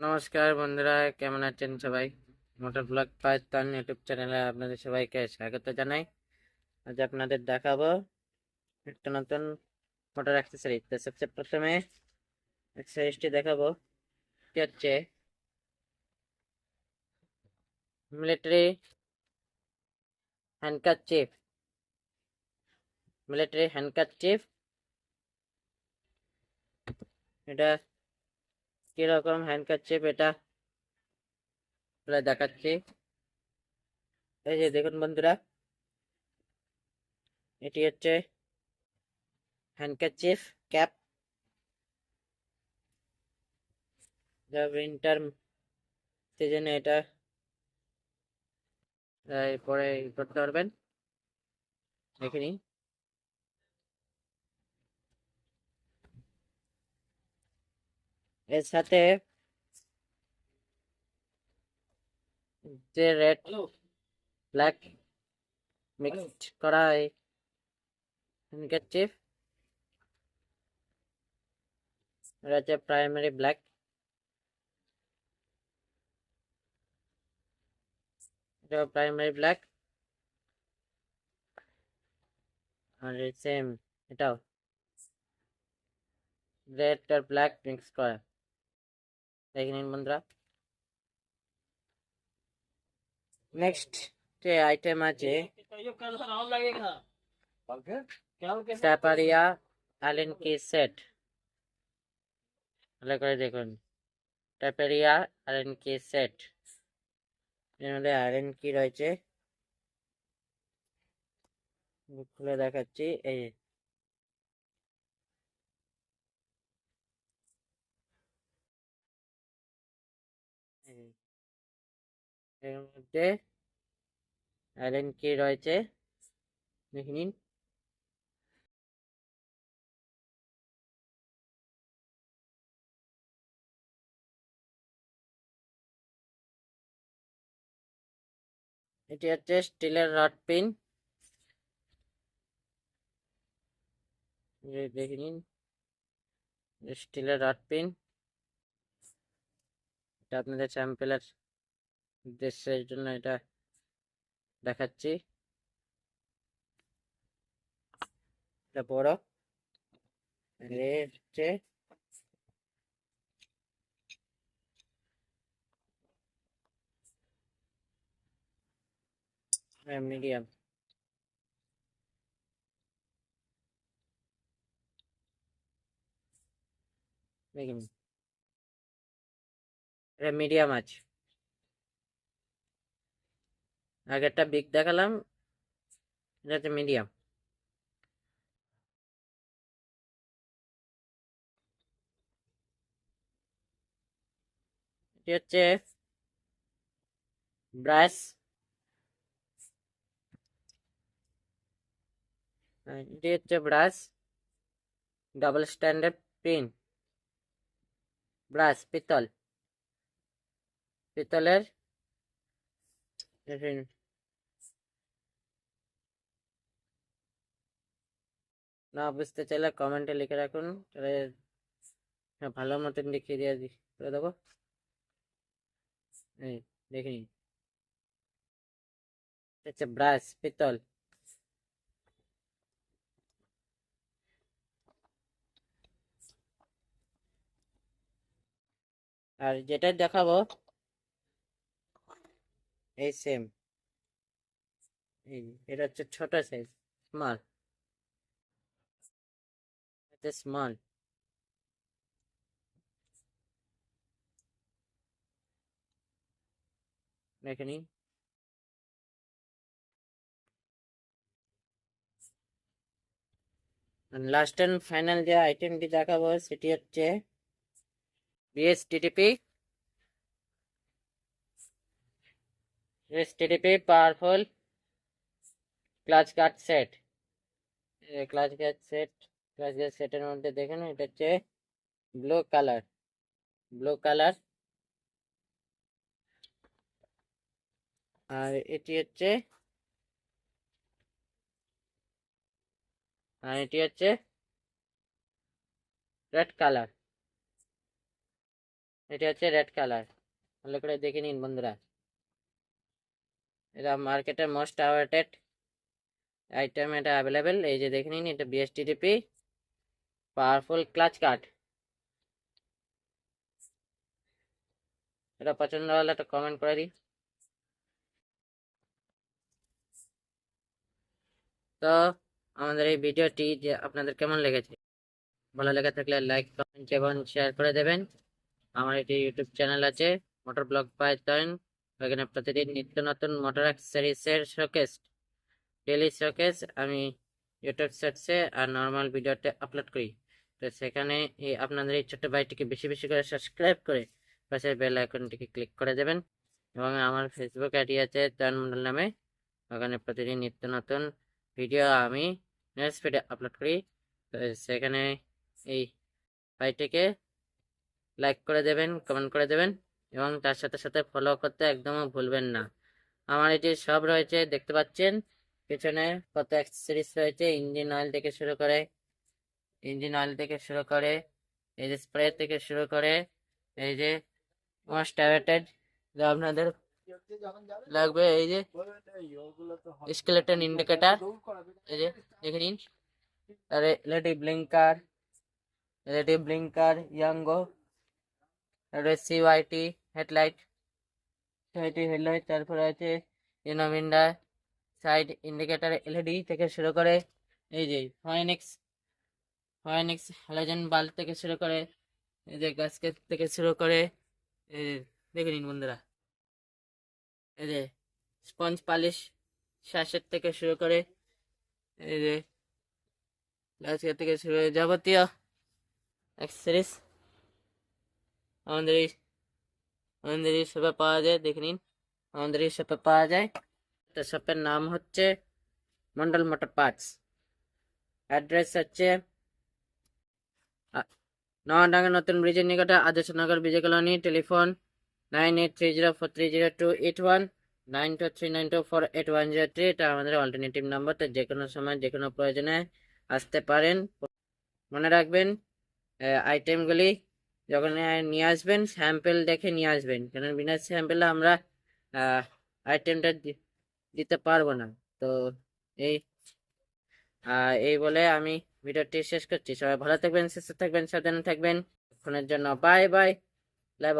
নমস্কার বন্ধুরা কেমন আছেন সবাই মোটর ব্লগ পাকিস্তান ইউটিউব চ্যানেলে আপনাদের সবাইকে স্বাগত জানাই আজ আপনাদের দেখাবো একটা নতুন মোটর অ্যাক্সেসরিজ তো সবচেয়ে প্রথমে অ্যাক্সেসরিজটি দেখাবো এটি হচ্ছে military handkerchief military handkerchief এটা কীরকম হ্যান্ডকার চিপ এটা দেখাচ্ছি। এই যে দেখুন বন্ধুরা, এটি হচ্ছে হ্যান্ডকারচিফ ক্যাপ যা উইন্টার সিজনে এটা পরে করতে পারবেন। দেখে এর সাথে যে রেড ব্ল্যাক মিক্সড করা এই হ্যান্ডকারচিফ এটা হচ্ছে প্রাইমারি ব্ল্যাক এটা প্রাইমারি ব্ল্যাক আর সেম এটাও রেড আর ব্ল্যাক মিক্স করা বন্ধুরা নেক্সট যে আইটেম আছে অ্যালেন কি সেট ভালো করে দেখুন। ট্যাপারিয়া অ্যালেন কি সেট এর মধ্যে অ্যালেন কি রয়েছে। খুলে দেখাচ্ছি এই এর মধ্যে অ্যালেন কি রয়েছে? দেখে নিন। এটি হচ্ছে স্টিলের রড পিন। দেখে নিন, স্টিলের রড পিন। এটা আপনাদের স্যাম্পেলের উদ্দেশ্যের জন্য এটা দেখাচ্ছি। এটা বড়। হচ্ছে মিডিয়াম। মিডিয়াম আছে। আগেরটা বিগ দেখালাম, এটা হচ্ছে মিডিয়াম এটি হচ্ছে ব্রাশ এটি হচ্ছে brush double standard pin brush পিতল। পিতলের না বুঝতে চাইলে কমেন্টে লিখে রাখুন। তাহলে ভালো মতন দেখিয়ে দিয়ে দি- করে দেবো। এই দেখে নিন। হচ্ছে ব্রাশ পিতল। আর যেটা দেখাবো, এই সেম এই, এটা হচ্ছে ছোট সাইজ স্মল এটা স্মল দেখে নিন লাস্ট অ্যান্ড ফাইনাল যে আইটেমটি দেখাবো সেটি হচ্ছে BSTTP BSTTP powerful clutch cut set clutch cut set clutch cut সেটের মধ্যে দেখেন এটা হচ্ছে ব্লু কালার ব্লু কালার। আর এটি হচ্ছে, আর এটি হচ্ছে রেড কালার। এটা হচ্ছে রেড কালার। ভালো করে দেখে নিন বন্ধুরা। এটা মার্কেটের মোস্ট অ্যাওয়ার্টেড আইটেম, এটা অ্যাভেলেবেল। এই যে দেখে নিন, এটা বিএসটিডিপি পাওয়ারফুল ক্লাচ কাট এটা পছন্দ হলে একটা কমেন্ট করে দিই। তো আমাদের এই ভিডিওটি যে আপনাদের কেমন লেগেছে? ভালো লেগে থাকলে লাইক কমেন্ট এবং শেয়ার করে দেবেন। আমার একটি ইউটিউব চ্যানেল আছে মোটর ব্লগ পাইথন ওখানে প্রতিদিন নিত্য নতুন মোটর অ্যাক্সেসরিজের শোকেস ডেলি শোকেস আমি ইউটিউব সার্চে আর নর্মাল ভিডিওতে আপলোড করি। তো সেখানে এই আপনাদের এই ছোট্ট ভাইটিকে বেশি বেশি করে সাবস্ক্রাইব করে পাশের বেল আইকনটিকে ক্লিক করে দেবেন এবং আমার ফেসবুক আইডি আছে তয়ন মন্ডল নামে। ওখানে প্রতিদিন নিত্য নতুন ভিডিও আমি নিউজ ফিডে আপলোড করি। তো সেখানে এই ভাইটিকে লাইক করে দেবেন কমেন্ট করে দেবেন এবং তার সাথে সাথে ফলো করতে একদমও ভুলবেন না। আমার এটি সব রয়েছে, দেখতে পাচ্ছেন। পেছনে কত অ্যাক্সেসরিজ রয়েছে ইঞ্জিন অয়েল থেকে শুরু করে ইঞ্জিন অয়েল থেকে শুরু করে, এই যে স্প্রে থেকে শুরু করে, এই যে মোস্ট অ্যাওয়েটেড আপনাদের লাগবে, এই যে স্কেলেটন ইন্ডিকেটার এই যে দেখে নিন। এলইডি ব্লিঙ্কার এলইডি ব্লিঙ্কার ইয়াঙ্গো আর সিওয়াইটি হেডলাইট সিওয়াইটি হেডলাইট তারপরে আছে ইনোমিন্ডা সাইড ইন্ডিকেটার এলইডি থেকে শুরু করে, এই যে ফয়েনিক্স ফয়েনিক্স হ্যালোজেন বাল্ব থেকে শুরু করে, এই যে গ্যাসকেট থেকে শুরু করে এই দেখে নিন বন্ধুরা। এই যে স্পঞ্জ পালিশ শ্বাসের থেকে শুরু করে, এই যে গ্যাসকেট থেকে শুরু করে যাবতীয় অ্যাক্সেসরিজ আমাদের এই আমাদের এই শপে পাওয়া যায়, দেখে নিন। আমাদের এই শপে পাওয়া যায়। তো শপের নাম হচ্ছে মন্ডল মোটর পার্টস অ্যাড্রেস হচ্ছে নওয়াডাঙ্গা নতুন ব্রিজের নিকটে Adarshnagar Bijoy colony, telephone nine eight three zero four three zero two eight one, nine two three nine two four eight one zero three. এটা আমাদের অল্টারনেটিভ নাম্বার তো যে কোনো সময়, যে কোনো প্রয়োজনে আসতে পারেন। মনে রাখবেন আইটেমগুলি যখন নিয়ে আসবেন স্যাম্পেল দেখে নিয়ে আসবেন। কারণ বিনা স্যাম্পেলে আমরা আইটেমটা দিতে পারব না। তো এই এই বলে আমি ভিডিওটি শেষ করছি। সবাই ভালো থাকবেন, সুস্থ থাকবেন, সাবধানে থাকবেন। এখনের জন্য বাই বাই লাইভ